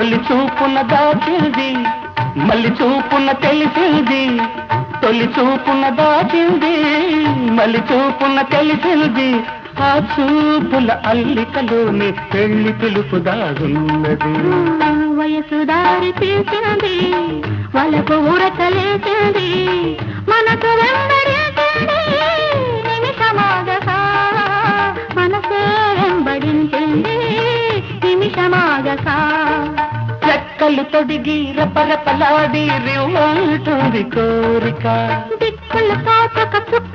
తొలి చూపున దాచింది మళ్ళీ చూపున తెలిసింది. తొలి చూపున దాచింది మళ్ళీ చూపున తెలిసింది. ఆ చూపుల అల్లికలోని పెళ్ళి పిలుపు దాగున్నది. వయసు దారి తీసింది వాళ్ళకు ఊరకలేసింది మనకు వెంబడించింది నిమిషమాగగా మనసే వెంబడించింది నిమిషమాగగా రెక్కలు తొడిగి రపరపలాడి రివ్వంటుంది కోరిక. దిక్కులు కాచక చుక్కల